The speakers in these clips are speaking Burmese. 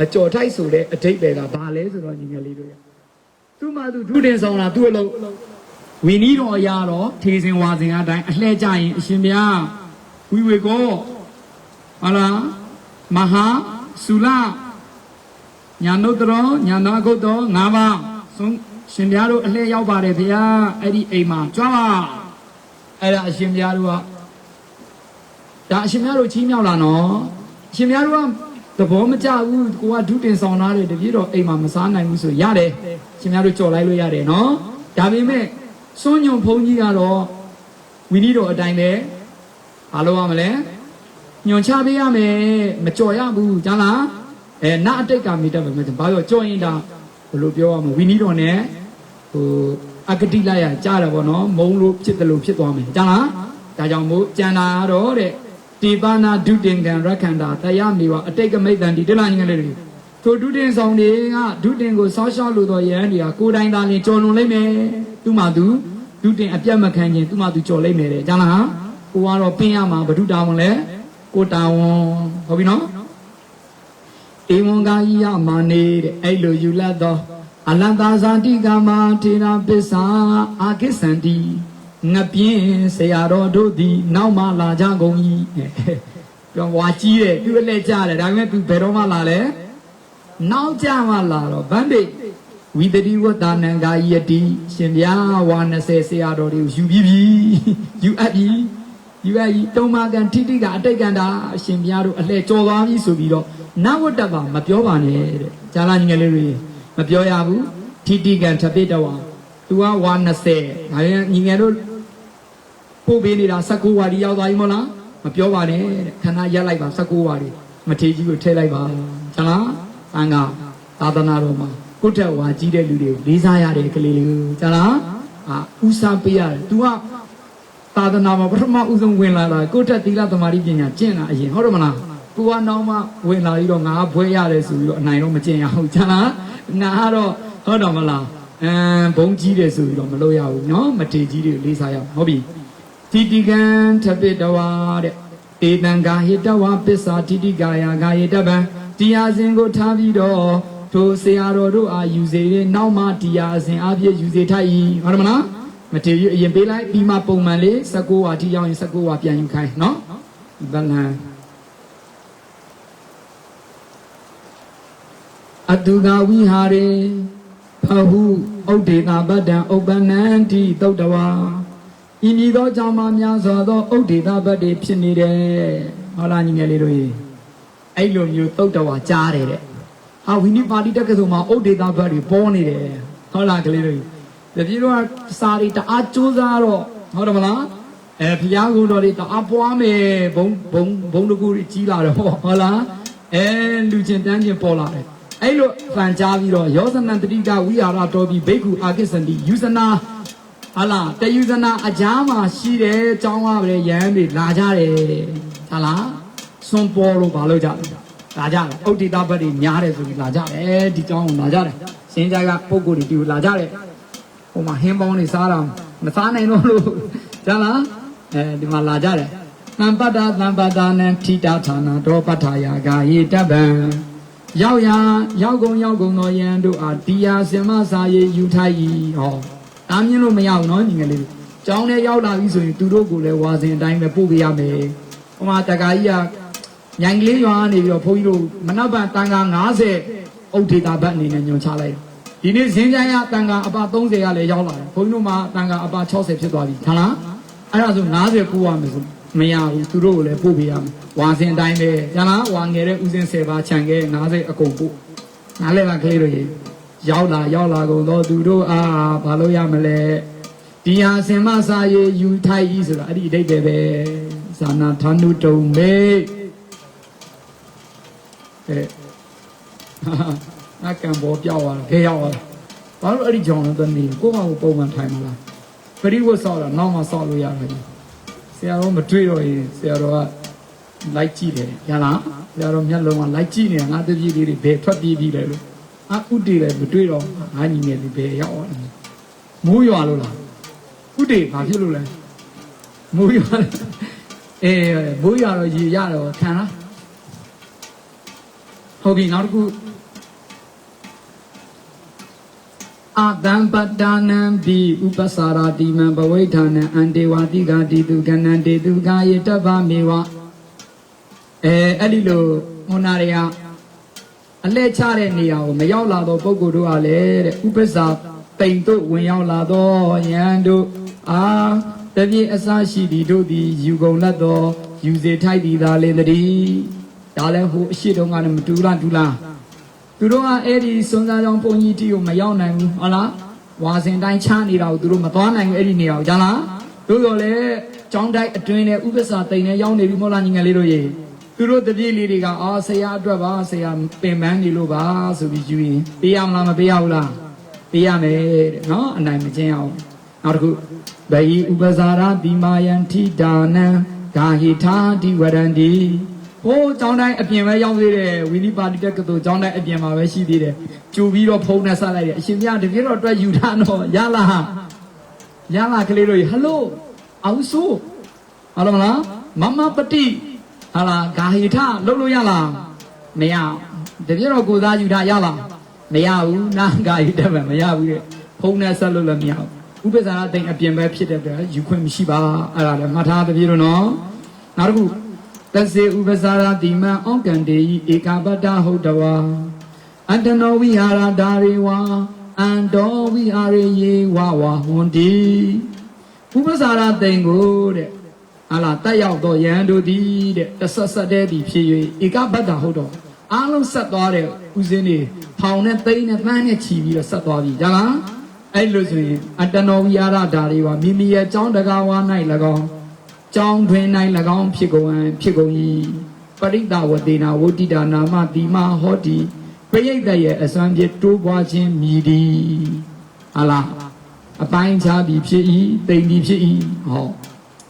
မကြော်ထိုက်ဆိုတဲ့အတိတ်ပဲကဘာလဲဆိုတော့ညီငယ်လေးတို့ရသူ့မှာသူဒုတင်ဆောင်တာသူ့အလုံးဝီနီးတော်အရာတော့ထေစင်ဝါစင်အတိုင်းအလှဲကြရင်အရှင်ဘုရားဝီဝေကောဟာလားမဟာစုလညာနုတ္တရောညာနာဂုတ်တော်၅ပါးဆုံးရှင်ဘုရားတို့အလှဲရောက်ပါတယ်ဘုရားအဲ့ဒီအိမ်မှာကြွားပါအဲ့ဒါအရှင်ဘုရားတို့ကဒါအရှင်ဘုရားတို့ချီးမြှောက်လာနော်အရှင်ဘုရားတို့က သဘောမကျဘူးကိုကဒုတင်ဆောင်သားတယ်တပြည့်တော့အိမ်မှာမစားနိုင်ဘူးဆိုရတယ်ရှင်များတို့ကြော်လိုက်လို့ရတယ်နော်ဒါပေမဲ့စွန့်ညွန်ဘုန်းကြီးကတော့ဝီနီတော်အတိုင်းပဲဘာလို့ရမလဲညွန်ချပေးရမယ်မကြော်ရဘူးကြားလားအဲနအတိတ်ကမိတတ်မယ်ဘာလို့ကြော်ရင်ဒါဘယ်လိုပြောရမလဲဝီနီတော်နဲ့ဟိုအကတိလိုက်ရကြားတယ်ဗောနော်မုံလို့ဖြစ်တယ်လို့ဖြစ်သွားမယ်ကြားလားဒါကြောင့်မို့ကြံတာတော့တဲ့ တိပါဏဒုတင်ကံရခန္တာတရားမေဝအတိတ်ကမိတ်တန်ဒီတလားညီငယ်လေးတွေထိုဒုတင်ဆောင်တွေကဒုတင်ကိုစောရှောက်လို့တော့ယဟန်တွေကကိုယ်တိုင်သာလင်ကြော်လွန်လိုက်မယ်သူမှသူဒုတင်အပြတ်မခံခြင်းသူမှသူကြော်လိုက်မယ်တဲ့ကြားလားကိုကတော့ပင်းရမှာဘဒုတာဝန်လဲကိုတာဝန်ဟုတ်ပြီနော်ဧဝံကာယိယမာနေတဲ့အဲ့လိုယူလတ်သောအလန္တာဇာတိကမာထေရပစ္စာအာကိစန္တိ ငပြင်းဆရာတော်တို့သည်နောက်မှလာကြကုန်၏ပြောဝါကြီးတယ်သူအလဲကြတယ်ဒါပေမဲ့သူဘယ်တော့မှလာလဲနောက်ကြမှလာတော့ဗန္တိဝိတတိဝတ္တနံကာယတိရှင်ဗျာဝါ20ဆရာတော်တွေကိုယူပြီးပြီယူအပ်ပြီယူအပ်ပြီတုံမာကန်ထိတိကအတိတ်ကန်တာအရှင်ဗျာတို့အလှဲကြော်သွားပြီဆိုပြီးတော့နဝတ္တပါမပြောပါနဲ့တဲ့ဂျာလာညီငယ်လေးတွေမပြောရဘူးထိတိကန်ထပိတဝါ သူကဝါ20ဒါရင်ညီငယ်တို့ပို့ပေးနေတာ19ဝါဒီရောက်သွားပြီမဟုတ်လားမပြောပါနဲ့တဲ့ခဏရက်လိုက်ပါ19ဝါဒီမထေကြီးကိုထည့်လိုက်ပါဂျာလာအင်္ဂါသာသနာတော်မှာကိုယ့်ထက်ဝါကြီးတဲ့လူတွေကိုလေးစားရတယ်ကလေးလေးကိုဂျာလာအာဥစားပေးရတယ် तू ကသာသနာမှာပထမဦးဆုံးဝင်လာတာကိုယ့်ထက်သီလသမာဓိပညာကျင့်တာအရင်ဟုတ်တယ်မလားကိုကနောက်မှဝင်လာပြီးတော့ငါဘွဲရတယ်ဆိုပြီးတော့အနိုင်တော့မကျင့်ရဘူးကျန်လားငါကတော့ဟုတ်တယ်မလား အမ်ဘုံကြီးတယ်ဆိုပြီးတော့မလုပ်ရဘူးเนาะမထေကြီးတွေလေးစားရအောင်ဟုတ်ပြီတိတိကံထပိတဝါတဲ့တေတံကာဟိတဝါပစ္စာတိတိကာယကာယတပံတရားစဉ်ကိုထားပြီးတော့ထိုဆရာတော်တို့အားယူစေတဲ့နောက်မှတရားစဉ်အပြည့်ယူစေထိုက်၏ဟုတ်တယ်မလား မထေရအရင်ပေးလိုက်ပြီးမှပုံမှန်လေး16ဝါထိရောက်ရင်16ဝါပြန်ယူခိုင်းနော်ဗလံအတုကဝိဟာရေ ဖဟုဥဒေတာဗတ္တံဥပ္ပနန္တိသုတ်တဝါဤမည်သောကြောင့်မှများစွာသောဥဒေတာဗတ္တိဖြစ်နေတယ်ဟောလားညီငယ်လေးတို့ရေအဲ့လိုမျိုးသုတ်တဝါကြားတယ်တဲ့ဟာဝိနိပါတိတက္ကသိုလ်မှာဥဒေတာဗတ္တိပေါ်နေတယ်ဟောလားကလေးတို့ရေတပည့်တော်ကစာရီတအားကြိုးစားတော့ဟုတ်တယ်မလားအဲဘုရားကုတော်တွေတအားပွားမယ်ဘုံဘုံဘုံတကူတွေကြီးလာတော့ဟုတ်လားအဲလူချင်းတန်းချင်းပေါ်လာတယ် အဲ့လိုဖန်ကြားပြီးတော့ယောဇနံတတိကဝိဟာရတော်ပြီးဘိက္ခုအာကိစန္တိယူဇနာဟာလားတယူဇနာအကြားမှာရှိတယ်ចောင်းရပဲရဟန်းတွေလာကြတယ်ဟာလားစွန်ပေါ်လို့ဘာလို့ကြလဲလာကြတယ်ဥဒိတဘတ်တွေများတယ်ဆိုပြီးလာကြတယ်ဒီចောင်းကိုလာကြတယ်စင်ကြကပုံကိုယ်တွေတူလာကြတယ်ဟိုမှာဟင်းပေါင်းနေစားတာမစားနိုင်တော့လို့ကြားလားအဲဒီမှာလာကြတယ်သံပတ္တသံပတ္တနံထိတာဌာနာတောပဋ္ဌာယာဂာယေတပံ ရောက်ရာရောက်ကုန်ရောက်ကုန်သောယံတို့အားတရားစင်မစာရေးယူထိုက်၏ဟောတားမြင်လို့မရဘူးเนาะညီငယ်လေးကျောင်းထဲရောက်လာပြီဆိုရင်သူတို့ကိုလည်းဝါစဉ်အတိုင်းပဲပို့ပေးရမယ်ဟိုမှာတက္ကကြီးကညိုင်ကလေးရွာကနေပြီးတော့ဘုန်းကြီးတို့မနက်ဖြန်တန်ခါ90အုတ်ဒေတာဘတ်အနေနဲ့ညွှန်ချလိုက်တယ် ဒီနေ့ဇင်းချိုင်းရတန်ခါအပါ30ကလည်းရောက်လာတယ်ဘုန်းကြီးတို့မှာတန်ခါအပါ60ဖြစ်သွားပြီဟုတ်လားအဲ့ဒါဆို90ပို့ရမယ်ဆို မရဘူးသူတို့ကိုလည်းပို့ပေးရမယ်ဝါစင်အတိုင်းပဲကျန်လားဝါငယ်တဲ့ဥစဉ်10ပါးခြံခဲ့90အကုန်ပို့နားလဲပါကလေးတို့ရေရောက်လာရောက်လာကုန်တော့သူတို့အားဘာလို့ရမလဲဒီဟာစင်မစာရေးယူထိုက်ကြီးဆိုတာအဲ့ဒီအတိတ်ပဲပဲဇာနာဌာနုတုံမေအဲအကံဘောပြောက်သွားတယ်ခဲရောက်သွားတယ်ဘာလို့အဲ့ဒီကြောင်လဲတနေကိုမကိုပုံမှန်ထိုင်မလားပရိဝတ်ဆောက်တာနောက်မှဆောက်လို့ရတယ် ဆရာတော်မတွေ့တော့ရင်ဆရာတော်ကလိုက်ကြည့်တယ်ရလားဆရာတော်မျက်လုံးကလိုက်ကြည့်နေတာငါတပည့်လေးတွေဘယ်ထွက်ပြေးပြီးလဲလို့အခုတည်လည်းမတွေ့တော့ငါညီငယ်လေးဘယ်ရောက်သွားလဲမိုးရွာလို့လားဥတေဘာဖြစ်လို့လဲမိုးရွာအေးမိုးရွာတော့ရေရတော့ခံလားဟုတ်ပြီနောက်တစ်ခု အာတံပတ္တနံဘိဥပ္ပစာရာတိမံဘဝိဌာနံအန္တေဝတိကာတိတုကဏံတေတုကာယေတဗ္ဗမေဝအဲအဲ့ဒီလိုဟောနာတွေကအလဲချတဲ့နေရာကိုမရောက်လာတော့ပုဂ္ဂိုလ်တို့ကလည်းတဲ့ဥပ္ပစာတိမ်တို့ဝင်ရောက်လာတော့ယံတို့အာတပြည့်အစရှိသည်တို့သည်ယူကုန်လက်သောယူစေထိုက်သည်သာလေတည်းဒါလည်းဟိုအရှိတုန်းကလည်းမတူလားတူလား သူတို့ကအဲ့ဒီစွန်းစားကြောင့်ဘုန်းကြီးတီကိုမရောက်နိုင်ဘူးဟုတ်လားဝါစင်တိုင်းချနေတာကိုသူတို့မသွားနိုင်ဘူးအဲ့ဒီနေရာကိုကြားလားတို့ရောလေကျောင်းတိုက်အတွင်းနဲ့ဥပ္ပစာတိမ်နဲ့ရောက်နေပြီမဟုတ်လားညီငယ်လေးတို့ရေသူတို့တပြည့်လေးတွေကအာဆရာအတွက်ပါဆရာပင်ပန်းနေလို့ပါဆိုပြီးယူရင်ပေးရမလားမပေးရဘူးလားပေးရမယ်တဲ့နော်အနိုင်မချင်းအောင်နောက်တစ်ခုဗယိဥပဇာရတိမာယံထိဒါနံဂာဟိထာတိဝရန္တိ ဟိုးကျောင်းတိုင်းအပြင်ပဲရောက်သေးတယ်ဝီလီပါတီတက်ကတူကျောင်းတိုင်းအပြင်မှာပဲရှိသေးတယ်ကြိုပြီးတော့ဖုန်းနဲ့ဆက်လိုက်တယ်အရှင်မြတ်တပြည့်တော့အတွက်ယူထားတော့ရလားရလားကလေးတို့ဟယ်လိုအောင်ဆိုဟုတ်လားမလားမမပတိဟာလားဂာဟိထလှုပ်လို့ရလားမရတပြည့်တော့ကိုသားယူထားရလားမရဘူးနာဂာဟိတပဲမရဘူးတဲ့ဖုန်းနဲ့ဆက်လို့လည်းမရဘူးဥပ္ပဇာရတိန်အပြင်ပဲဖြစ်တဲ့အတွက်ယူခွင့်မရှိပါအဲ့ဒါလည်းမှတ်ထားတပြည့်တော့နော်နောက်တစ်ခု တစေဥပ္ပဇာရတိမံဩကံတေဤဧကပတ္တဟုတ်တဝါအတ္တနောဝိဟာရဒါရေဝါအန္တောဝိဟာရေယေဝဝဟွန်တိဥပ္ပဇာရတိန်ကိုတဲ့ဟာလာတက်ရောက်တော့ယဟန်တို့သည်တဲ့တဆက်ဆက်တဲ့သည်ဖြစ်၍ဧကပတ္တဟုတ်တော့အားလုံးဆက်သွားတဲ့ဥစဉ်တွေဖောင်နဲ့သိန်းနဲ့တန်းနဲ့ချီပြီးတော့ဆက်သွားပြီကြလားအဲ့လိုဆိုရင်အတ္တနောဝိဟာရဒါရေဝါမိမိရဲ့ကြောင်းတကားဝါ၌၎င်း ကြောင်းတွင်၌၎င်းဖြစ်ကုန်အံဖြစ်ကုန်၏ပရိဒဝတေနာဝဋ္တိတာနာမတိမဟောတိပရိတ်တရဲ့အစွမ်းဖြင့်တိုးပွားခြင်းမြည်သည်ဟာလားအပိုင်းခြားပြီးဖြစ်၏တိမ်ပြီးဖြစ်၏ဟော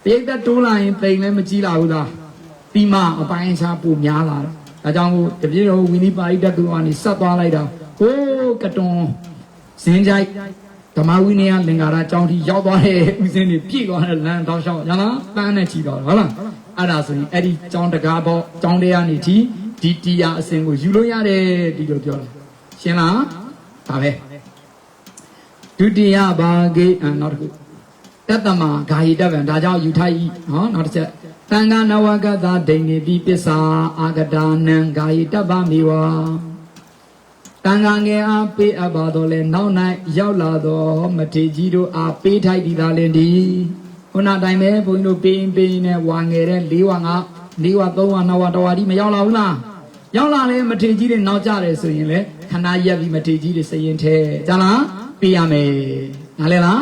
ပရိတ်တတိုးလာရင်တိမ်လည်းမကြီးလာဘူးလားတိမအပိုင်းခြားပိုများလာတယ်ဒါကြောင့်မို့တပြည့်တော်ဝိနိပါရိတတူကနေဆက်သွားလိုက်တာဟိုးကတွန်ဇင်းကြိုက် ဓမ္မဝိနည်းလင်္ကာရအကြောင်းထိရောက်သွားတဲ့ဥစဉ်တွေပြည့်သွားတဲ့လမ်းတောင်းလျှောက်ရလားပန်းနဲ့ချီတော့ဟုတ်လားအဲ့ဒါဆိုရင်အဲ့ဒီကြောင်းတကားပေါ့ကြောင်းတရားနေတီဒီတရားအစဉ်ကိုယူလို့ရတယ်ဒီလိုပြောတာရှင်းလားဒါပဲဒုတိယဘာဂေအနောက်တစ်ခုတတ္တမဂာယိတဗံဒါကြောင့်ယူထိုက်ဤဟောနောက်တစ်ချက်တန်ခါနဝကတဒိဋ္ဌိပိပစ္စာအာဂဒါနံဂာယိတဗ္ဗမေဝ တန်ခါငယ်အားပေးအပ်ပါတော့လဲနောက်၌ရောက်လာတော့မထေကြီးတို့အားပေးထိုက်သည်သာလင်ဒီခုနတိုင်းပဲဘုန်းကြီးတို့ပေးရင်ပေးရင်နဲ့ဝါငယ်တဲ့၄ဝါ၅၄ဝါ၃ဝါ၅ဝါတဝါဒီမရောက်လာဘူးလားရောက်လာလဲမထေကြီးတွေနောက်ကြတယ်ဆိုရင်လေခဏရက်ပြီးမထေကြီးတွေစရင်ထဲကြလားပေးရမယ်နားလဲလား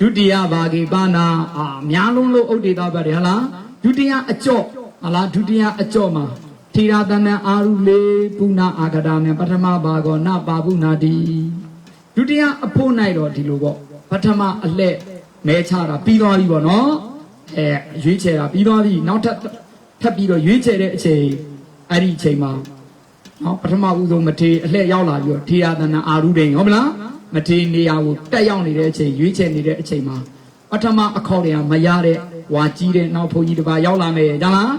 ဒုတိယဘာဂေပါဏာအာအများလုံးလို့ဥဒိတာပဲဟလားဒုတိယအကျော့ဟလားဒုတိယအကျော့မှာ ထီရာတဏံအာရုလေပုဏအာဂတာမေပထမဘာဂောနပါပုနာတိဒုတိယအဖို့၌တော့ဒီလိုပေါ့ပထမအလှဲ့မဲချတာပြီးသွားပြီပေါ့နော်အဲရွေးချယ်တာပြီးသွားပြီနောက်ထပ်ထပ်ပြီးတော့ရွေးချယ်တဲ့အချိန်အဲ့ဒီအချိန်မှာနော်ပထမဦးဆုံးမထေအလှဲ့ရောက်လာပြီးတော့ထီရာတဏံအာရုဒိန်ဟုတ်မလားမထေနေရာကိုတက်ရောက်နေတဲ့အချိန်ရွေးချယ်နေတဲ့အချိန်မှာပထမအခေါက်တည်းကမရတဲ့ဝါကြီးတဲ့နောက်ဘုန်းကြီးတစ်ပါးရောက်လာမယ်ကြလား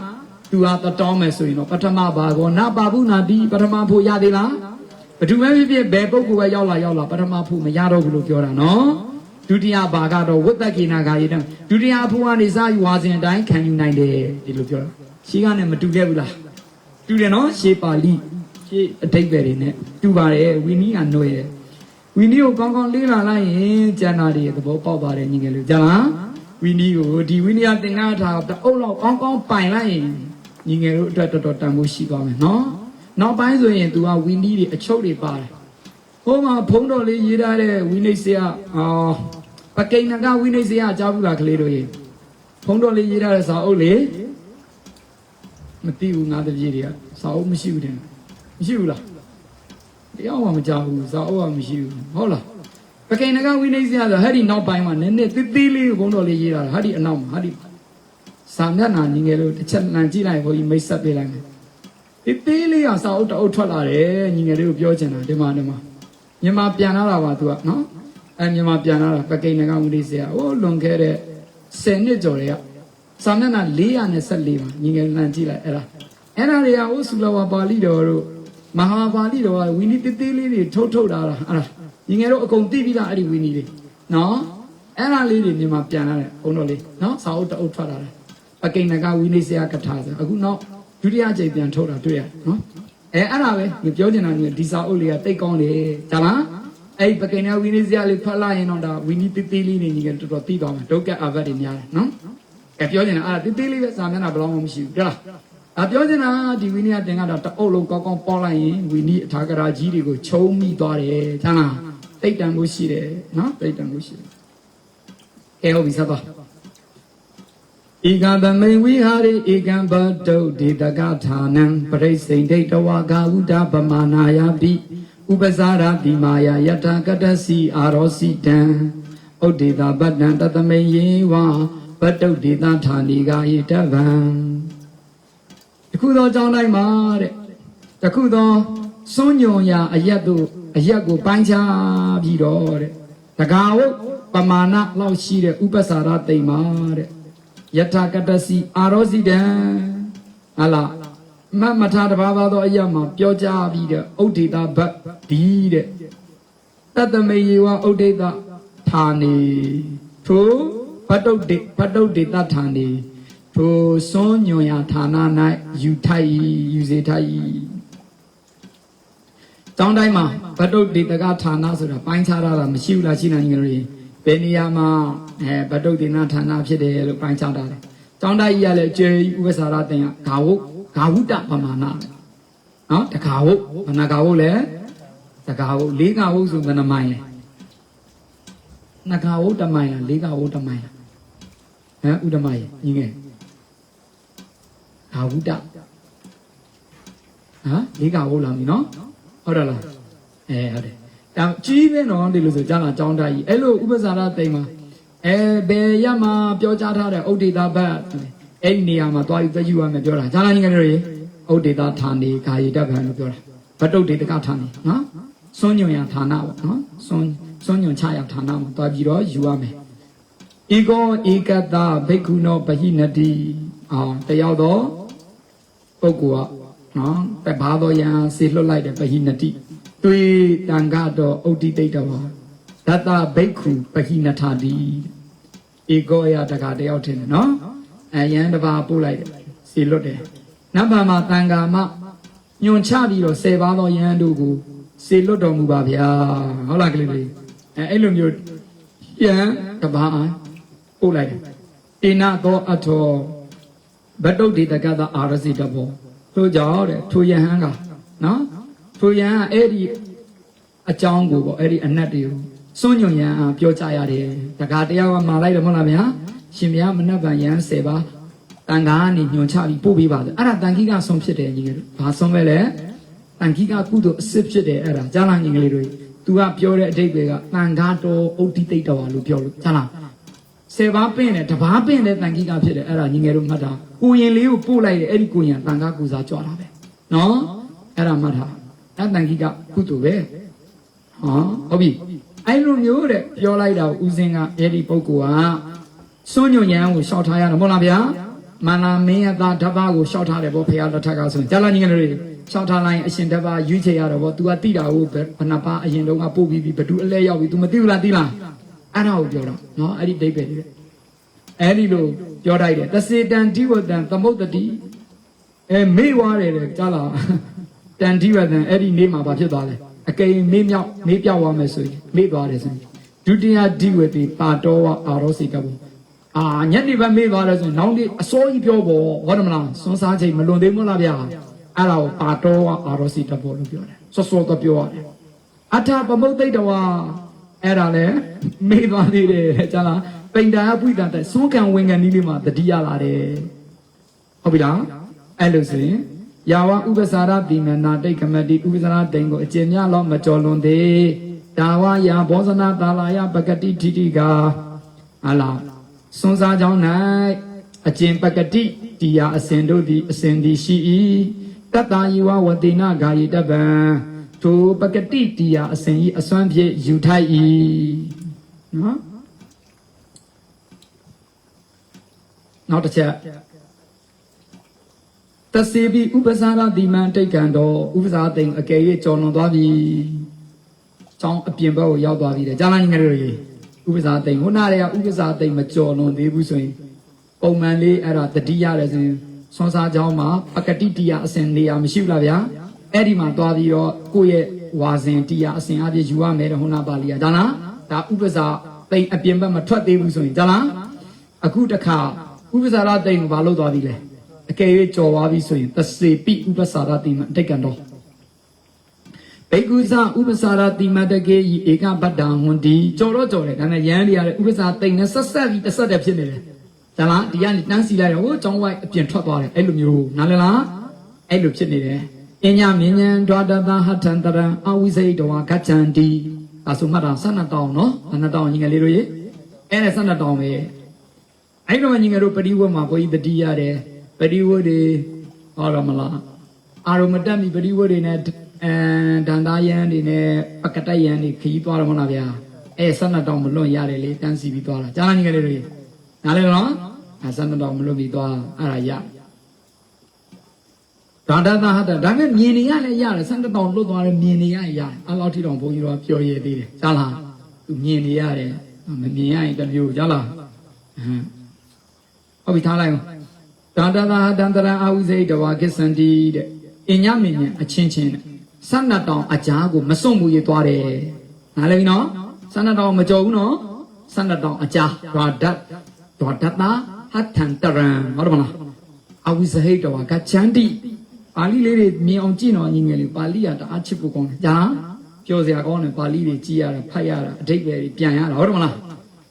သူဟာတတော်မယ်ဆိုရင်တော့ပထမဘာကောနပါဘူးနာတိပထမဖို့ရသေးလားဘယ်သူပဲဖြစ်ဖြစ်ဘယ်ပုဂ္ဂိုလ်ပဲရောက်လာရောက်လာပထမဖို့မရတော့ဘူးလို့ပြောတာနော်ဒုတိယဘာကတော့ဝိတ္တကေနာဂါယေတံဒုတိယဖို့ကနေစယူဝါစဉ်အတိုင်းခံယူနိုင်တယ်ဒီလိုပြောတာရှင်းကနဲ့မတူခဲ့ဘူးလားတူတယ်နော်ရှေးပါဠိရှေးအတိတ်ပဲတွေနဲ့တူပါတယ်ဝီနီးကနှွဲတယ်ဝီနီကိုကောင်းကောင်းလေးလာလိုက်ရင်ကျန်တာတွေသဘောပေါက်ပါတယ်ညီငယ်လေးကြာလားဝီနီကိုဒီဝီနီကသင်္ကန်းထားတအုပ်လောက်ကောင်းကောင်းပိုင်လိုက်ရင် ညီငယ်တို့အတွက်တော်တော်တန်ဖိုးရှိသွားမယ်နော်နောက်ပိုင်းဆိုရင် तू ကဝီနီတွေအချုပ်တွေပါတယ်ဟိုမှာဖုံးတော်လေးရေးထားတဲ့ဝီနိတ်ဆရာအော်ပကိဏကဝီနိတ်ဆရာအကြောင်းဘူးလားကလေးတို့ရေဖုံးတော်လေးရေးထားတဲ့စာအုပ်လေမသိဘူးငါတပည့်တွေကစာအုပ်မရှိဘူးတဲ့မရှိဘူးလားတရားမှမကြောက်ဘူးဇာအုပ်ကမရှိဘူးဟုတ်လားပကိဏကဝိနိစ္စရဆိုဟဲ့ဒီနောက်ပိုင်းမှာနည်းနည်းသေးသေးလေးဘုံတော်လေးရေးတာဟာဒီအနောက်မှာဟာဒီ စာမျက်နှာညီငယ်လို့တစ်ချက်လန်ကြည့်လိုက်ဘုန်းကြီးမိတ်ဆက်ပေးလိုက်မယ်သေးသေးလေးကစာအုပ်တအုပ်ထွက်လာတယ်ညီငယ်လေးကိုပြောချင်တာဒီမှာဒီမှာမြန်မာပြန်လာတာပါသူကနော်အဲမြန်မာပြန်လာတာပကိဏကဝိနိစ္စရဟိုလွန်ခဲ့တဲ့10နှစ်ကျော်တွေကစာမျက်နှာ424ပါညီငယ်လန်ကြည့်လိုက်အဲ့ဒါအဲ့ဒါတွေကဟိုဆူလဝါပါဠိတော်တို့မဟာပါဠိတော်ကဝီနီတေးသေးလေးတွေထုတ်ထုတ်တာလားအဲ့ဒါညီငယ်တို့အကုန်သိပြီးသားအဲ့ဒီဝီနီတွေနော်အဲ့ဒါလေးတွေမြန်မာပြန်လာတယ်ဘုန်းတော်လေးနော်စာအုပ်တအုပ်ထွက်လာတယ် ပကိဏကဝီနီဆရာကထာဆိုအခုနောက်ဒုတိယကြိမ်ပြန်ထုတ်တာတွေ့ရနော်အဲအဲ့ဒါပဲဒီပြောချင်တာကဒီစာအုပ်လေးကတိတ်ကောင်းတယ်ဒါလားအဲ့ပကိဏဝီနီဆရာလေးဖတ်လိုက်ရင်တော့ဒါဝီနီတေးသေးလေးနေညီငယ်တော်တော်သိသွားမယ်ဒုက္ခအဘတ်တွေများတယ်နော်အဲပြောချင်တာအဲ့ဒါတေးသေးလေးပဲစာမျက်နှာဘယ်လောက်မှမရှိဘူးကြလားအပြောချင်တာဒီဝီနီကတင်ကတော့တအုပ်လုံးကောင်းကောင်းပေါလိုက်ရင်ဝီနီအထာကရာကြီးတွေကိုချုံမိသွားတယ်ချမ်းလားတိတ်တန်မှုရှိတယ်နော်တိတ်တန်မှုရှိတယ်အဲဟုတ်ပြီဆက်သွား ဧကသမိန်ဝိဟာရိဧကံဘတုဒေတကဌာနံပရိစိန်ဒိဋ္ဌဝါဂာဟုတပမာနာယပိဥပဇာရတိမာယယထာကတစီအာရောစီတံဥဒ္ဒေတာပတ္တံတသမိန်ယေဝဘတုဒေတာဌာနိကာယေတဗံတခုသောကြောင်းတိုင်းမှာတဲ့တခုသောစွန့်ညွန်ရာအရက်တို့အရက်ကိုပိုင်းခြားပြီးတော့တဲ့တကာဝုတ်ပမာဏလောက်ရှိတဲ့ဥပ္ပစာရတိမ်မှာတဲ့ ယထာကတစီအာရောစီတံဟာလားမတ်မထာတဘာဘာသောအရက်မှာပြောကြားပြီးတဲ့ဥဒိတာဘတ်ဒီတဲ့တတမေယေဝဥဒိတာဌာနေထိုဘတ်တုတ်တေဘတ်တုတ်တေတဌာနေထိုစွန်းညွန်ရာဌာန၌ယူထိုက်ယူစေထိုက်တောင်းတိုင်းမှာဘတ်တုတ်တေတကဌာနဆိုတာပိုင်းခြားရတာမရှိဘူးလားရှိနိုင်ကြလို့ ဘယ်နေရာမှာအဲဘတ်တုတ်တေနဌာနဖြစ်တယ်လို့ပိုင်းခြားတာတယ်တောင်းတိုင်းကြီးကလည်းကျေဥပ္ပစာရတင်ကဂါဝုတ်ဂါဝုတပမာဏနော်တဂါဝုတ်ဘဏဂါဝုတ်လဲတဂါဝုတ်လေးဂါဝုတ်ဆိုဘယ်နှမိုင်လဲနှစ်ဂါဝုတ်တစ်မိုင်လားလေးဂါဝုတ်တစ်မိုင်လားဟမ်ဥဒ္ဓမရေညီငယ်ဂါဝုတဟမ်လေးဂါဝုတ်လာပြီနော်ဟုတ်တယ်လားအဲဟုတ်တယ် ဒါကြီးပဲနော်ဒီလိုဆိုကြာလာကြောင်းတိုက်ကြီးအဲ့လိုဥပ္ပဇာရတိမ်မှာအဲဘယ်ရမှာပြောကြားထားတဲ့ဥဒိတာဘတ်အဲ့ဒီနေရာမှာသွားပြီးသက်ယူရမယ်ပြောတာကြာလာညီငယ်တို့ရေဥဒိတာဌာနေကာယေတဗံလို့ပြောတာဘတ်တုတ်ဒေတကဌာနေနော်စွန့်ညွန်ရဌာနပေါ့နော်စွန့်စွန့်ညွန်ချရဌာနမှာသွားပြီးတော့ယူရမယ်ဧကောဧကတဘိက္ခုနောပဟိနတိအောင်တယောက်တော့ပုဂ္ဂိုလ်ကနော်တဘာတော်ယံဆေလွတ်လိုက်တဲ့ပဟိနတိ တွေ့တန်ကတော့ဥဒိတိတ်တော်ဒတဘိက္ခုပဟိနထာတိဧကောယတကတယောက်ထင်တယ်နော်အယံတဘာပို့လိုက်တယ်ဆေလွတ်တယ်နဗ္ဗာမတန်ဃာမညွန်ချပြီးတော့၁၀ပါးသောယဟန်တို့ကိုဆေလွတ်တော်မူပါဗျာဟုတ်လားကလေးလေးအဲအဲ့လိုမျိုးယဟန်တဘာအားပို့လိုက်တယ်တေနသောအထောဘတုတ်ဒီတကသအာရစီတဘောထို့ကြောင့်တဲ့ထိုယဟန်ကနော် ထိုယဟန်ကအဲ့ဒီအကြောင်းကိုပေါ့အဲ့ဒီအနတ်တွေကိုစွန့်ညွန်ယဟန်အားပြောကြရတယ်တကားတရားကမှာလိုက်တယ်မဟုတ်လားဗျာရှင်ဗျာမနတ်ဗန်ယဟန်၁၀ပါးတန်ခါကနေညွန်ချပြီးပို့ပေးပါဆိုအဲ့ဒါတန်ခိကဆုံးဖြစ်တယ်ညီငယ်တို့ဘာဆုံးပဲလဲတန်ခိကကုသိုလ်အစစ်ဖြစ်တယ်အဲ့ဒါကြားလားညီငယ်လေးတို့ तू ကပြောတဲ့အတိတ်တွေကတန်ခါတော်ဥဒိတိတ်တော်လို့ပြောလို့ကြားလားဆယ်ပါးပင့်တယ်တပါးပင့်တယ်တန်ခိကဖြစ်တယ်အဲ့ဒါညီငယ်တို့မှတ်တာကိုရင်လေးကိုပို့လိုက်တယ်အဲ့ဒီကိုရင်တန်ခါကူစားကြွတာပဲနော်အဲ့ဒါမှတ် တာအဲ့တန်ခိကကုသိုလ်ပဲဟောဟုတ်ပြီအဲ့လိုမျိုးတဲ့ပြောလိုက်တာဦးစင်းကအဲ့ဒီပုဂ္ဂိုလ်ကစွန့်ညွန်ရန်ကိုရှောက်ထားရတယ်မဟုတ်လားဗျာမန္နာမင်းရဲ့သားဓဘကိုရှောက်ထားတယ်ဗောဖေရလက်ထက်ကဆိုရင်ကြာလာညီငယ်တို့ရှောက်ထားလိုက်အရှင်ဓဘရွေးချယ်ရတော့ဗော तू ကတိတာကိုဘယ်နှပါအရင်တုန်းကပို့ပြီးပြီဘသူအလဲရောက်ပြီ तू မသိဘူးလားသိလားအဲ့ဒါကိုပြောတော့နော်အဲ့ဒီဒိဗ္ဗေတွေအဲ့ဒီလိုပြောလိုက်တယ်တစေတန်တိဝတံသမုတ်တတိအဲမေ့ွားတယ်တဲ့ကြာလာ တန်တိဝတံအဲ့ဒီနေ့မှာဘာဖြစ်သွားလဲအကိမေ့မြောက်မေ့ပြောက်သွားမယ်ဆိုရင်မေ့သွားတယ်ဆိုရင်ဒုတိယဓိဝတိပါတော်ဝအာရောစိတဘောအာညနေပဲမေ့သွားတယ်ဆိုရင်နောက်နေ့အစိုးကြီးပြောပေါ်ဟုတ်တယ်မလားစွန်းစားချိန်မလွန်သေးဘူးလားဗျာအဲ့ဒါကိုပါတော်ဝအာရောစိတဘောလို့ပြောတယ်စောစောတော့ပြောရတယ်အထာပမုတ်တိတ်တော်အဲ့ဒါလဲမေ့သွားသေးတယ်ကြာလားပိန်တာပွိတာတဲ့စွန်းကံဝင်ကံနည်းလေးမှာတတိယလာတယ်ဟုတ်ပြီလားအဲ့လိုဆိုရင် ယာဝဥပ္ပစာရတိမနာတိတ်ကမတိဥပ္ပစာရတိန်ကိုအကျဉ်းများတော့မကြော်လွန်သေးဒါဝယာဘောဇနာတာလာယပကတိထိတိကာဟာလားစွန်းစားကြောင်း၌အကျဉ်ပကတိတရားအစဉ်တို့သည်အစဉ်သည်ရှိ၏တတ္တာယဝဝတိနာဂာယိတပံထိုပကတိတရားအစဉ်ဤအစွမ်းဖြင့်ယူထိုက်၏နော်နောက်တစ်ချက် တစေပိဥပစာရတိမံတိတ်ကံတော်ဥပစာသိမ်အကယ်၍ကြော်လွန်သွားပြီ။ကျောင်းအပြင်ဘက်ကိုရောက်သွားပြီတဲ့။ကြာလာညီငယ်တို့ရေဥပစာသိမ်ဟိုနာတွေကဥပစာသိမ်မကြော်လွန်သေးဘူးဆိုရင်ပုံမှန်လေးအဲ့ဒါတတိရတယ်ဆိုရင်ဆွမ်းစားကျောင်းမှာပကတိတိယအစဉ်နေရာမရှိဘူးလားဗျာ။အဲ့ဒီမှာသွားပြီးတော့ကိုယ့်ရဲ့ဝါစဉ်တိယအစဉ်အပြည့်ယူရမယ်တဲ့ဟိုနာပါဠိကဒါလားဒါဥပစာသိမ်အပြင်ဘက်မထွက်သေးဘူးဆိုရင်ကြာလားအခုတခါဥပစာရသိမ်ကိုဘာလို့သွားပြီလဲ။ အကယ်၍ကြော်သွားပြီဆိုရင်သစေပိဥပ္ပစာရတိမအတိတ်ကံတော်ဘေကုဇဥပ္ပစာရတိမတကေဤဧကပတ္တဟွန်ဒီကြော်တော့ကြော်တယ်ဒါနဲ့ရန်တွေရတယ်ဥပ္ပစာတိတ်နဲ့ဆက်ဆက်ပြီးတစ်ဆက်တည်းဖြစ်နေတယ်ဒါလားဒီကနေတန်းစီလိုက်တော့ဟိုကျောင်းဝိုက်အပြင်ထွက်သွားတယ်အဲ့လိုမျိုးနားလည်လားအဲ့လိုဖြစ်နေတယ်အညာမြဉ္ဉံဒွါဒသဟထံတရံအဝိစိတ်တဝါဂัจจန္တိဒါဆိုမှတ်တာ12တောင်းနော်12တောင်းညီငယ်လေးတို့ရေအဲ့ဒါ12တောင်းပဲအဲ့တော့ညီငယ်တို့ပရိဝတ်မှာဘုန်းကြီးတတိရတယ် ပရိဝတ်တွေဟောရမလားအာရမတက်မီပရိဝတ်တွေနဲ့အဲဒန္တာယန်တွေနဲ့ပကတယန်တွေခရီးသွားရမလားဗျာအဲ12တောင်မလွတ်ရတယ်လေတန်းစီပြီးသွားတာကြားလားညီငယ်လေးတွေနားလဲနော်အဲ12တောင်မလွတ်ပြီးသွားအဲ့ဒါရဒါဒသဟတဒါပေမဲ့မြင်နေရလဲရတယ်12တောင်လွတ်သွားတယ်မြင်နေရရတယ်အဲ့လောက်ထိတောင်ဘုန်းကြီးတို့ကပြောရသေးတယ်ကြားလားသူမြင်နေရတယ်မမြင်ရရင်တမျိုးကြားလားဟမ်ဟုတ်ပြီထားလိုက်အောင် ဒါတသာတန္တရအာဝိဇိတဝါကိစ္ဆန္တိတဲ့အညမင်းညအချင်းချင်းတဲ့ဆန္နတောင်အကြားကိုမစွန့်မှုရသွားတယ်နားလည်ပြီနော်ဆန္နတောင်မကြော်ဘူးနော်ဆန္နတောင်အကြားဒွါဒတ်ဒွါဒတ်တာဟတ်ထန်တရံဟုတ်တယ်မလားအာဝိဇဟိတဝါကချန္တိပါဠိလေးတွေမြင်အောင်ကြည့်တော့ညီငယ်လေးပါဠိရတအားချစ်ဖို့ကောင်းတယ်ညာပြောစရာကောင်းတယ်ပါဠိတွေကြည့်ရတာဖတ်ရတာအဓိပ္ပာယ်တွေပြန်ရတာဟုတ်တယ်မလား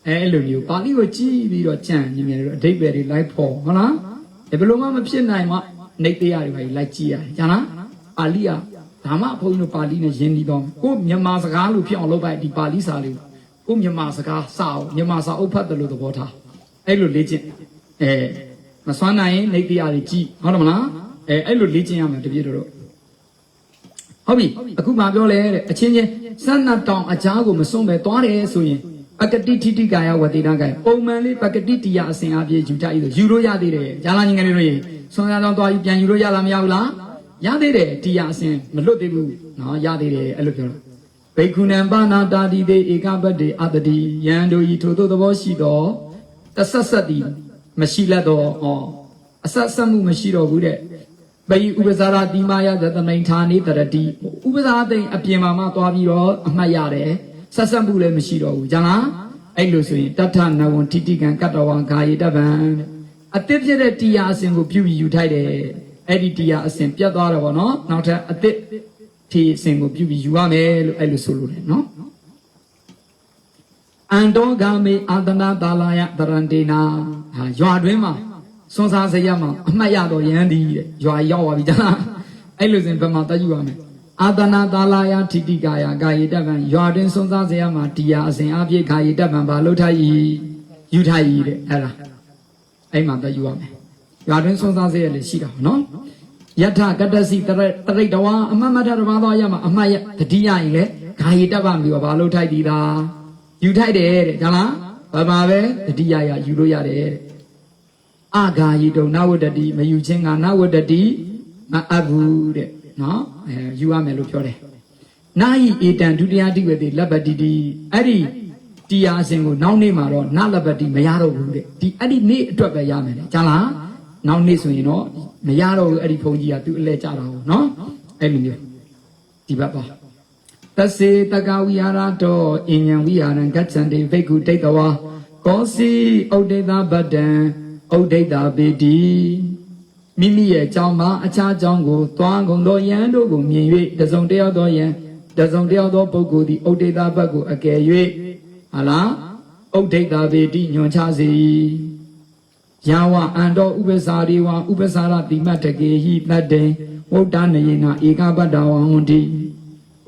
အဲအဲ့လိုမျိုးပါဠိကိုကြည့်ပြီးတော့ကြံ့ညီငယ်တို့အဓိပ္ပာယ်တွေလိုက်ဖို့ဟုတ်လားဒီ ဘယ်လိုမှမဖြစ်နိုင်မှနေတရားတွေပဲလိုက်ကြည့်ရတယ်ညာလားပါဠိကဒါမှဘုန်းကြီးတို့ပါဠိနဲ့ယဉ်ပြီးတော့ကိုမြန်မာစကားလို့ဖြစ်အောင်လုပ်ပိုက်ဒီပါဠိစာလေးကိုမြန်မာစကားစာအောင်မြန်မာစာအုပ်ဖတ်တယ်လို့သဘောထားအဲ့လိုလေ့ကျင့်အဲမစွမ်းနိုင်ရင်နေတရားတွေကြည့်ဟုတ်တယ်မလားအဲအဲ့လိုလေ့ကျင့်ရမယ်တပြည့်တို့ဟုတ်ပြီအခုမှပြောလဲတဲ့အချင်းချင်းစန္နတောင်အကြားကိုမစွန့်ပဲသွားတယ်ဆိုရင် ပကတိထိတိကာယဝတိနာကာယပုံမှန်လေးပကတိတရားအစဉ်အပြည့်ယူကြရည်ဆိုယူလို့ရသေးတယ်ဂျာလာညီငယ်လေးတို့ရေဆွမ်းရအောင်သွားပြီးပြန်ယူလို့ရလားမရဘူးလားရသေးတယ်တရားအစဉ်မလွတ်သေးဘူးနော်ရသေးတယ်အဲ့လိုပြောတာဘိက္ခုနံပါဏာတာတိတေဧကပတ္တေအတတိယံတို့ဤထိုသို့သဘောရှိသောတဆက်ဆက်သည်မရှိလက်တော့ဩအဆက်ဆက်မှုမရှိတော့ဘူးတဲ့ပယိဥပဇာရတိမာယသတမိန်ဌာနေတရတိဥပဇာသိမ်အပြင်မှာမှသွားပြီးတော့အမှတ်ရတယ် ဆက်ဆက်မှုလည်းမရှိတော့ဘူးဂျာလားအဲ့လိုဆိုရင်တထနဝံတိတိကံကတ္တဝံခာယေတဗံအတစ်ဖြစ်တဲ့တရားအစဉ်ကိုပြုပြီးယူထိုက်တယ်အဲ့ဒီတရားအစဉ်ပြတ်သွားတော့ဗောနော်နောက်ထပ်အတစ်ဒီအစဉ်ကိုပြုပြီးယူရမယ်လို့အဲ့လိုဆိုလိုတယ်နော်အန္တောဂမေအာတနာတာလာယတရန္တေနာဟာရွာတွင်းမှာစွန်စားစရမှာအမှတ်ရတော့ယန္ဒီတဲ့ရွာရောက်သွားပြီကြာလားအဲ့လိုစဉ်ဘယ်မှာတတ်ယူရမလဲ အာတနာတာလာယထိတိကာယကာယေတဗံရွာတွင်းစွန်စားစရမှာတရားအစဉ်အပြည့်ကာယေတဗံဘာလို့ထားဤယူထားဤတဲ့အဲ့ဒါအဲ့မှာတတ်ယူရမယ်ရွာတွင်းစွန်စားစရလည်းရှိတာနော်ယထကတ္တစီတရတရိတဝါအမတ်မထတဘာသောရမှာအမှတ်ရတတိယရင်လေကာယေတဗံပြီးတော့ဘာလို့ထိုက်ဒီလားယူထိုက်တယ်တဲ့ဒါလားဘာပါပဲတတိယရယူလို့ရတယ်တဲ့အဂါယိတုံနဝတ္တတိမယူခြင်းကနဝတ္တတိမအပ်ဘူးတဲ့ နော်အဲယူရမယ်လို့ပြောတယ်နာယိဧတံဒုတိယတိဝေတိလပ္ပတိတိအဲ့ဒီတရားအစဉ်ကိုနောက်နေ့မှာတော့နလပ္ပတိမရတော့ဘူးတဲ့ဒီအဲ့ဒီနေ့အတွက်ပဲရမယ်တဲ့ကြားလားနောက်နေ့ဆိုရင်တော့မရတော့ဘူးအဲ့ဒီဘုန်းကြီးကသူ့အလဲကြတာဟုတ်နော်အဲ့လိုမျိုးဒီဘက်ပါတစေတကဝိဟာရတောအဉ္ဉံဝိဟာရံကัจฉန္တိဘိက္ခုဒိဋ္ဌဝါကောစီဥဒိဋ္ဌဗတ္တံဥဒိဋ္ဌပေတိ မိမိရဲ့အကြောင်းမှာအခြားအကြောင်းကိုသွားကုန်သောယံတို့ကိုမြင်၍တစုံတယောက်သောယံတစုံတယောက်သောပုဂ္ဂိုလ်သည်ဥဒိဋ္ဌဘတ်ကိုအကယ်၍ဟာလားဥဒိဋ္ဌပေတိညွန်ချစေယာဝအန္တောဥပ္ပစာရိဝဥပ္ပစာရတိမတ္တကေဟိတတ္တေဝုဒ္ဒနယေနဧကပတ္တဝံဟွန်တိ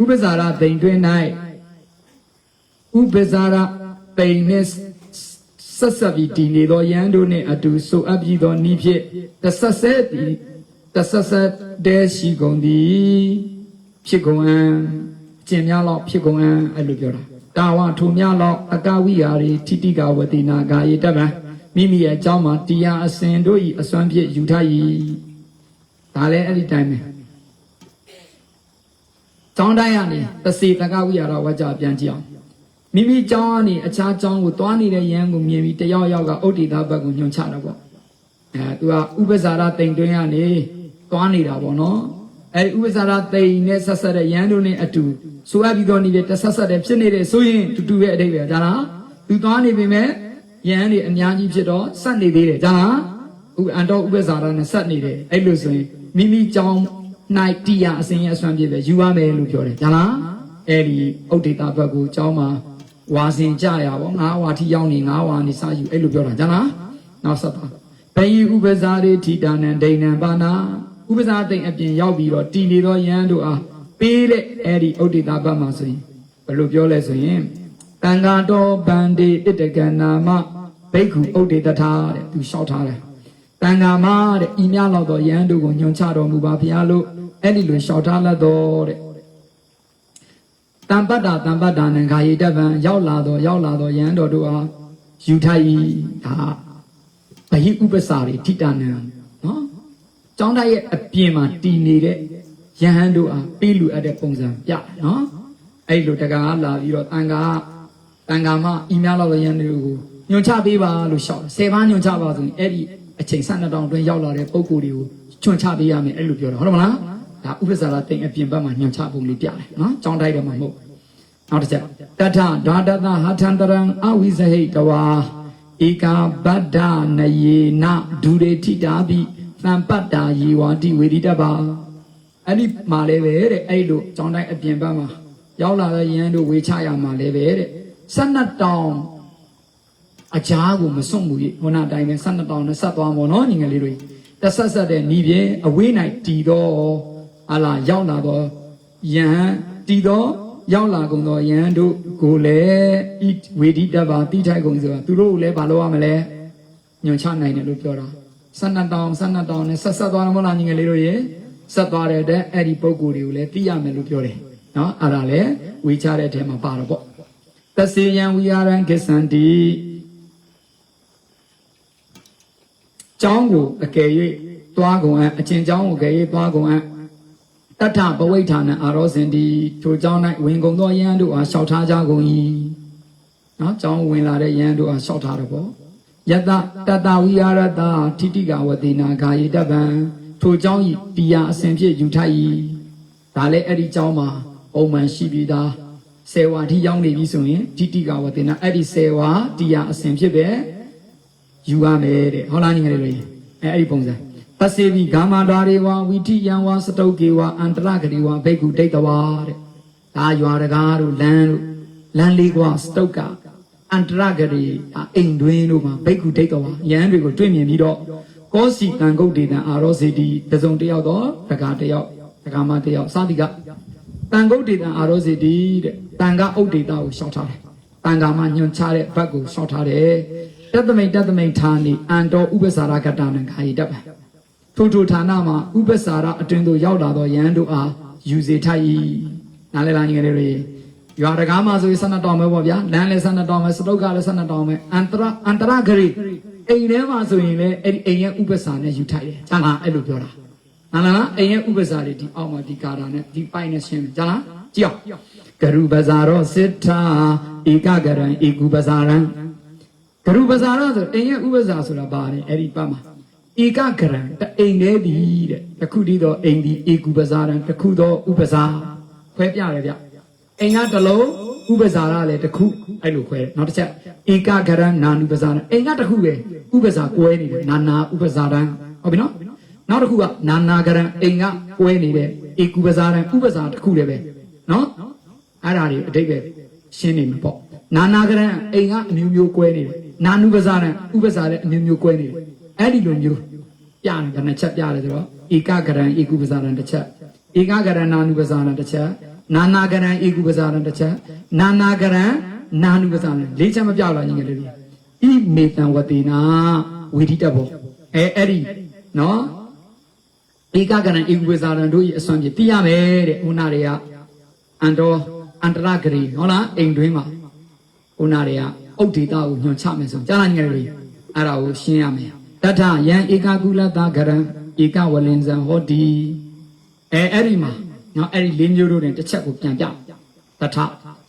ဥပ္ပဇာရတိမ်တွင်၌ဥပ္ပဇာရတိမ်နှင့် ဆက်ဆက်ပြီးတည်နေသောယန္တို့နှင့်အတူဆိုအပ်ပြီးသောဤဖြင့်တဆက်ဆက်သည်တဆက်ဆက်တည်းရှိကုန်သည်ဖြစ်ကုန်အံအကျင့်များလောက်ဖြစ်ကုန်အံအဲ့လိုပြောတာတာဝထိုများလောက်အကဝိဟာရီထိတိကဝတိနာဂာယေတဗံမိမိရဲ့အကြောင်းမှာတရားအစဉ်တို့၏အစွမ်းဖြင့်ယူထား၏ဒါလည်းအဲ့ဒီတိုင်းပဲကျောင်းတိုင်းကနေတစီတကဝိရတော်ဝါကြပြန်ကြည့်အောင် မိမိကျောင်းကနေအခြားကျောင်းကိုသွားနေတဲ့ရန်ကိုမြင်ပြီးတယောက်ယောက်ကဥဒိတာဘက်ကိုညွှန်ချတာပေါ့အဲသူကဥပ္ပဇာရတိမ်တွင်းကနေသွားနေတာပေါ့နော်အဲဒီဥပ္ပဇာရတိမ်နဲ့ဆက်ဆက်တဲ့ရန်တို့နဲ့အတူဆိုအပ်ပြီးတော့နေတဲ့တဆက်ဆက်တဲ့ဖြစ်နေတဲ့ဆိုရင်တူတူရဲ့အတိတ်ပဲဒါလားသူသွားနေပြီမဲ့ရန်တွေအများကြီးဖြစ်တော့ဆက်နေသေးတယ်ဒါလားဥအန်တော်ဥပ္ပဇာရနဲ့ဆက်နေတယ်အဲ့လိုဆိုရင်မိမိကျောင်း၌တီးရအစဉ်ရအစွမ်းပြည့်ပဲယူရမယ်လို့ပြောတယ်ဒါလားအဲ့ဒီဥဒိတာဘက်ကိုကျောင်းမှာ ဝါစင်ကြရပါငါးဝါထိရောက်နေငါးဝါနေစယူအဲ့လိုပြောတာဒါလားနောက်ဆက်ပါဘယိဥပ္ပဇာရေထိတာနံဒိဏံပါနာဥပ္ပဇာတိန်အပြင်ရောက်ပြီးတော့တည်နေသောယဟန်တို့အားပေးတဲ့အဲ့ဒီဥဒိတာဘက်မှာဆိုရင်ဘယ်လိုပြောလဲဆိုရင်တန်ဃာတော်ဗန္တိဣတကနာမဘိက္ခုဥဒိတထာတဲ့သူလျှောက်ထားတယ်တန်ဃာမတဲ့ဤများလောက်သောယဟန်တို့ကိုညွှန်ချတော်မူပါဘုရားလို့အဲ့ဒီလိုလျှောက်ထားလက်တော်တဲ့ တံပတ္တာတံပတ္တာနံခာယေတဗံရောက်လာတော့ရောက်လာတော့ယဟန်တော်တို့အားယူထိုက်ဤဒါဘဟိဥပ္ပစာတွေထိတာနံနော်ကျောင်းသားရဲ့အပြင်မှာတည်နေတဲ့ယဟန်တို့အားပေးလူအပ်တဲ့ပုံစံပြတယ်နော်အဲ့လိုတက္ကရာလာပြီးတော့တန်ခါတန်ခါမဤများလောက်သောယဟန်တွေကိုညွှန်ချပေးပါလို့ရှောက်တယ်10ပါးညွှန်ချပါဆိုရင်အဲ့ဒီအချိန်12တောင်အတွင်းရောက်လာတဲ့ပုံကိုယ်တွေကိုညွှန်ချပေးရမယ်အဲ့လိုပြောတာဟုတ်တယ်မလားဒါဥပ္ပစာရတိန်အပြင်ဘက်မှာညွှန်ချပုံလေးပြတယ်နော်ကျောင်းတိုင်းထဲမှာမဟုတ် နောက်တစ်ချက်တထဓာတသဟာထန္တရံအဝိဇဟိတဝါဧကာဗဒ္ဒနယေနဒူရေထိတာပိသံပတ္တာယေဝတိဝေဒိတပါအဲ့ဒီမှာလည်းပဲတဲ့အဲ့လိုကျောင်းတိုင်းအပြင်ဘက်မှာရောက်လာတဲ့ယန်းတို့ဝေချရမှာလည်းပဲတဲ့၁၂တောင်အကြားကိုမစွန့်မှုကြီးခုနအတိုင်းပဲ၁၂တောင်နဲ့ဆက်သွားမို့နော်ညီငယ်လေးတွေတဆက်ဆက်တဲ့ဤပြင်အဝေး၌တည်တော့ဟာလာရောက်လာတော့ယဟန်တည်တော့ ရောက်လာကုန်တော့ယဟန်တို့ကိုလည်းဤဝေဒီတပါတိထိုက်ကုန်ဆိုတာသူတို့ကိုလည်းမလုပ်ရမလဲညွန်ချနိုင်တယ်လို့ပြောတာ၁၂တောင်၁၂တောင်နဲ့ဆက်ဆက်သွားတော့မလားညီငယ်လေးတို့ရေဆက်သွားတဲ့တဲ့အဲ့ဒီပုံကိုယ်တွေကိုလည်းသိရမယ်လို့ပြောတယ်နော်အဲ့ဒါလည်းဝေချတဲ့အထဲမှာပါတော့ပေါ့သစေယံဝိဟာရံကိစ္ဆန္တိကျောင်းကိုအကယ်၍သွားကုန်အပ်အချင်းကျောင်းကိုအကယ်၍သွားကုန်အပ် တထဘဝိဌာနအာရောစင်ဒီထိုကျောင်း၌ဝင်ကုန်သောယဟန်တို့အားလျှောက်ထားကြကုန်၏နော်ကျောင်းဝင်လာတဲ့ယဟန်တို့အားလျှောက်ထားတော့ပေါ့ယတတတဝိဟာရတထိတိကဝတိနာဂာယေတဗံထိုကျောင်းဤတရားအစဉ်ဖြင့်ယူထိုက်၏ဒါလည်းအဲ့ဒီကျောင်းမှာပုံမှန်ရှိပြီးသားဆယ်ဝါထိရောက်နေပြီဆိုရင်ထိတိကဝတိနာအဲ့ဒီဆယ်ဝါတရားအစဉ်ဖြစ်ပဲယူရမယ်တဲ့ဟုတ်လားညီငယ်လေးအဲအဲ့ဒီပုံစံ ပစေတိဂါမတာရေဝဝိတိယံဝစတုတ်ကေဝအန္တရဂတိဝဘိက္ခုဒိဋ္ဌဝါတဲ့ဒါရွာတကားတို့လမ်းတို့လမ်းလေးကွာစတုတ်ကအန္တရဂတိအိမ်တွင်းတို့မှာဘိက္ခုဒိဋ္ဌဝါယဟန်တွေကိုတွေ့မြင်ပြီးတော့ကောစီတန်ကုတ်ဒေတံအာရောစေတီတစုံတစ်ယောက်တော့တကားတစ်ယောက်တကားမတစ်ယောက်စသည်ကတန်ကုတ်ဒေတံအာရောစေတီတဲ့တန်ကဥဒ္ဒေတာကိုရှောက်ထားတယ်တန်ကာမညွန်ချတဲ့ဘက်ကိုရှောက်ထားတယ်တတမိတ်တတမိတ်ဌာနိအန်တော်ဥပ္ပစာရကတ္တနံခာယိတပံ ထိုထိုဌာနမှာဥပ္ပစာရအတွင်သို့ရောက်လာသောယဟန်တို့အားယူစေထိုက်၏နားလည်လားညီငယ်လေးတွေရွာတကားမှာဆိုရင်12တောင်ပဲပေါ့ဗျာလမ်းလည်း12တောင်ပဲစတုတ်ကလည်း12တောင်ပဲအန္တရအန္တရဂရိအိမ်ထဲမှာဆိုရင်လည်းအဲ့ဒီအိမ်ရဲ့ဥပ္ပစာနဲ့ယူထိုက်တယ်ဂျာလားအဲ့လိုပြောတာနားလည်လားအိမ်ရဲ့ဥပ္ပစာတွေဒီအောက်မှာဒီကာတာနဲ့ဒီပိုင်နဲ့ရှင်းတယ်ဂျာလားကြည့်အောင်ဂရုပဇာရောစိတ္ထာဧကဂရံဧကုပဇာရံဂရုပဇာရောဆိုအိမ်ရဲ့ဥပ္ပစာဆိုတာဘာလဲအဲ့ဒီပတ်မှာ ဧကဂရံတအိမ်လေးဒီတဲ့တခုတည်းသောအိမ်ဒီဧကုပဇာရံတခုသောဥပ္ပစာခွဲပြတယ်ဗျအိမ်ကတစ်လုံးဥပ္ပစာရလည်းတစ်ခုအဲ့လိုခွဲတယ်နောက်တစ်ချက်ဧကဂရံနာနုပဇာရံအိမ်ကတစ်ခုပဲဥပ္ပစာကွဲနေတယ်နာနာဥပ္ပစာရံဟုတ်ပြီနော်နောက်တစ်ခုကနာနာဂရံအိမ်ကကွဲနေတဲ့ဧကုပဇာရံဥပ္ပစာတစ်ခုလည်းပဲနော်အဲ့ဒါတွေအတိတ်ပဲရှင်းနေမှာပေါ့နာနာဂရံအိမ်ကအမျိုးမျိုးကွဲနေတယ်နာနုပဇာရံဥပ္ပစာလည်းအမျိုးမျိုးကွဲနေတယ် အဲ့ဒီလိုမျိုးပြတယ်ဘယ်နှချက်ပြတယ်ဆိုတော့ဧကဂရံဧကုပဇာရံတစ်ချက်ဧကဂရံနာနုပဇာရံတစ်ချက်နာနာဂရံဧကုပဇာရံတစ်ချက်နာနာဂရံနာနုပဇာရံလေးချက်မပြောက်လားညီငယ်လေးတွေဣမေတံဝတိနာဝိဓိတဘောအဲအဲ့ဒီနော်ဧကဂရံဧကုပဇာရံတို့ဤအစွမ်းပြသိရမယ်တဲ့ဦးနာတွေကအန်တော်အန္တရဂရီဟုတ်လားအိမ်တွင်းမှာဦးနာတွေကဥဒ္ဒေတာကိုညွှန်ချမယ်ဆိုကြားလာညီငယ်လေးတွေအဲ့ဒါကိုရှင်းရမယ် တထယံဧကကုလတဂရံဧကဝလင်ဇံဟောတိအဲအဲ့ဒီမှာနော်အဲ့ဒီလေးမျိုးတို့နဲ့တစ်ချက်ကိုပြန်ပြတထ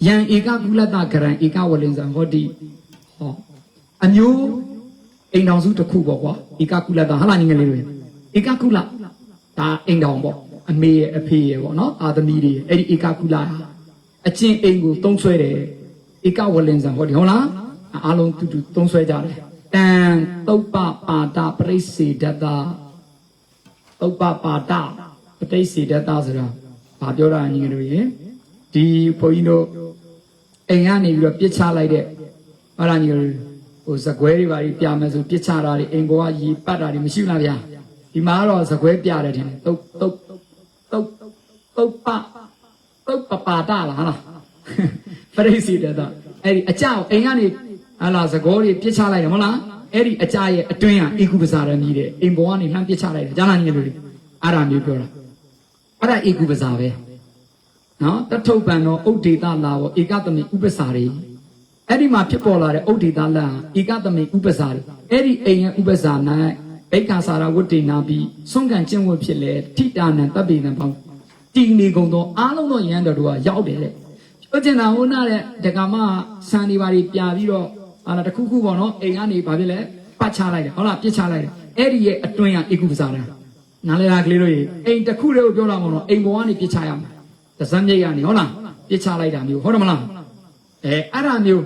ယံဧကကုလတကရံဧကဝလင်ဇံဟောတိဟောအမျိုးအိမ်တော်စုတစ်ခုပေါ့ကွာဧကကုလတဟာလာညီငယ်လေးတွေဧကကုလဒါအိမ်တော်ပေါ့အမေရဲ့အဖေရဲ့ပေါ့နော်အာသမီတွေအဲ့ဒီဧကကုလဟာအချင်းအိမ်ကိုတုံးဆွဲတယ်ဧကဝလင်ဇံဟောတိဟုတ်လားအားလုံးတူတူတုံးဆွဲကြတယ် တန်တုပ္ပပါဒပရိစေဒတ္တဥပ္ပပါဒပဋိစေတတဆိုတာဘာပြောတာညီငယ်တို့ရေဒီဘုန်းကြီးတို့အိမ်ကနေပြီးတော့ပြစ်ချလိုက်တဲ့ဟာလာညီငယ်တို့ဟိုဇကွဲတွေဘာတွေပြမယ်ဆိုပြစ်ချတာတွေအိမ်ဘောကရီပတ်တာတွေမရှိဘူးလားဗျာဒီမှာကတော့ဇကွဲပြတယ်ထင်တယ်တုတ်တုတ်တုတ်တုတ်ပတုတ်ပပါဒလားဟာလားပဋိစေတတအဲ့ဒီအကြောက်အိမ်ကနေ ဟာလာဇကောတွေပြစ်ချလိုက်တယ်မဟုတ်လားအဲ့ဒီအကြရဲ့အတွင်းကဧကုပစာရမြည်တယ်အိမ်ဘောကနေလှမ်းပြစ်ချလိုက်တယ်ကြားလားညီငယ်တို့တွေအဲ့ဒါမျိုးပြောတာအဲ့ဒါဧကုပစာပဲနော်တထုပ်ပံတော့ဥဒေတာလာဝဧကတမိဥပ္ပစာတွေအဲ့ဒီမှာဖြစ်ပေါ်လာတဲ့ဥဒေတာလာဧကတမိဥပ္ပစာတွေအဲ့ဒီအိမ်ရဲ့ဥပ္ပစာ၌ဘိက္ခာစာရဝတ္တိနာပြီးဆုံးကံကျင့်ဝတ်ဖြစ်လေထိတာနံတပ်ပိနံပေါင်းတည်နေကုန်သောအားလုံးသောယန္တော်တို့ကရောက်တယ်တဲ့ပြောချင်တာဟိုနာတဲ့ဒကမဆန်ဒီပါတွေပြပြီးတော့ အာတခုခုပေါ့နော်အိမ်ကနေဘာဖြစ်လဲပတ်ချလိုက်တယ်ဟုတ်လားပြစ်ချလိုက်တယ်အဲ့ဒီရဲ့အတွင်းကဧကုပ္ပစာတာနားလဲတာကလေးတို့ရေအိမ်တစ်ခုတည်းကိုပြောလာမှာတော့အိမ်ပေါ်ကနေပြစ်ချရမှာတစမ်းမြိတ်ကနေဟုတ်လားပြစ်ချလိုက်တာမျိုးဟုတ်တယ်မလားအဲအဲ့ဒါမျိုး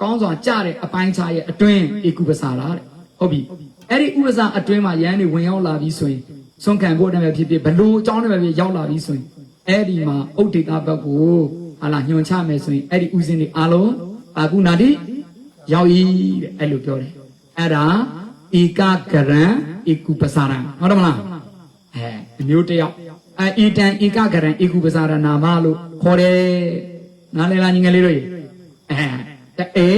ကောင်းစွာကြတဲ့အပိုင်းခြားရဲ့အတွင်းဧကုပစာလားတဲ့ဟုတ်ပြီအဲ့ဒီဥပစာအတွင်းမှာရန်နေဝင်ရောက်လာပြီးဆိုရင်ဆုံးခံဖို့တည်းပဲဖြစ်ဖြစ်ဘလို့အကြောင်းတည်းပဲဖြစ်ရောက်လာပြီးဆိုရင်အဲ့ဒီမှာဥဒိတာဘက်ကိုဟာလာညွန်ချမယ်ဆိုရင်အဲ့ဒီဥစဉ်တွေအားလုံးအာကုနာတိ ရောက်ဤတဲ့အဲ့လိုပြောတယ်အဲ့ဒါဧကကရံဧကုပစာရံဟုတ်တယ်မလားအဲအမျိုးတစ်ယောက်အဲဣတံဧကဂရံဧကုပစာရနာမလို့ခေါ်တယ်နားလည်လားညီငယ်လေးတို့ရေအဲတအေ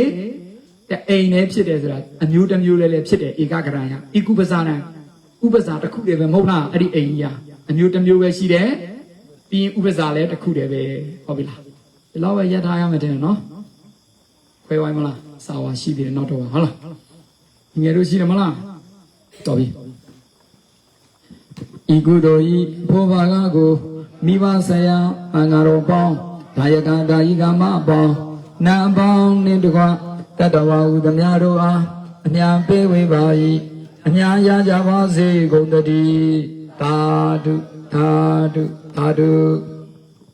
တအိမ်နဲ့ဖြစ်တယ်ဆိုတာအမျိုးတစ်မျိုးလေးလည်းဖြစ်တယ်ဧကဂရံရဧကုပစာရံဥပစာတစ်ခုတည်းပဲမဟုတ်လားအဲ့ဒီအိမ်ကြီးအမျိုးတစ်မျိုးပဲရှိတယ်ပြီးရင်ဥပစာလည်းတစ်ခုတည်းပဲဟုတ်ပြီလားဒီလောက်ပဲရထားရမယ်တဲ့နော်ခွဲဝိုင်းမလား စာဝါရှိသေးတယ်နောက်တော့ဟုတ်လားညီငယ်တို့ရှိတယ်မလားတော်ပြီဤကုသိုလ်ဤဘောဘာကကိုမိဘဆရာအင်္ဂါတော်ပေါင်းဒါယကဒါယိကမအပေါင်းနံအပေါင်းနှင့်တကွတတဝဟုသမျှတို့အားအမြပေးဝေပါ၏အမြရကြပါစေကုန်တည်းသာဓုသာဓုသာဓု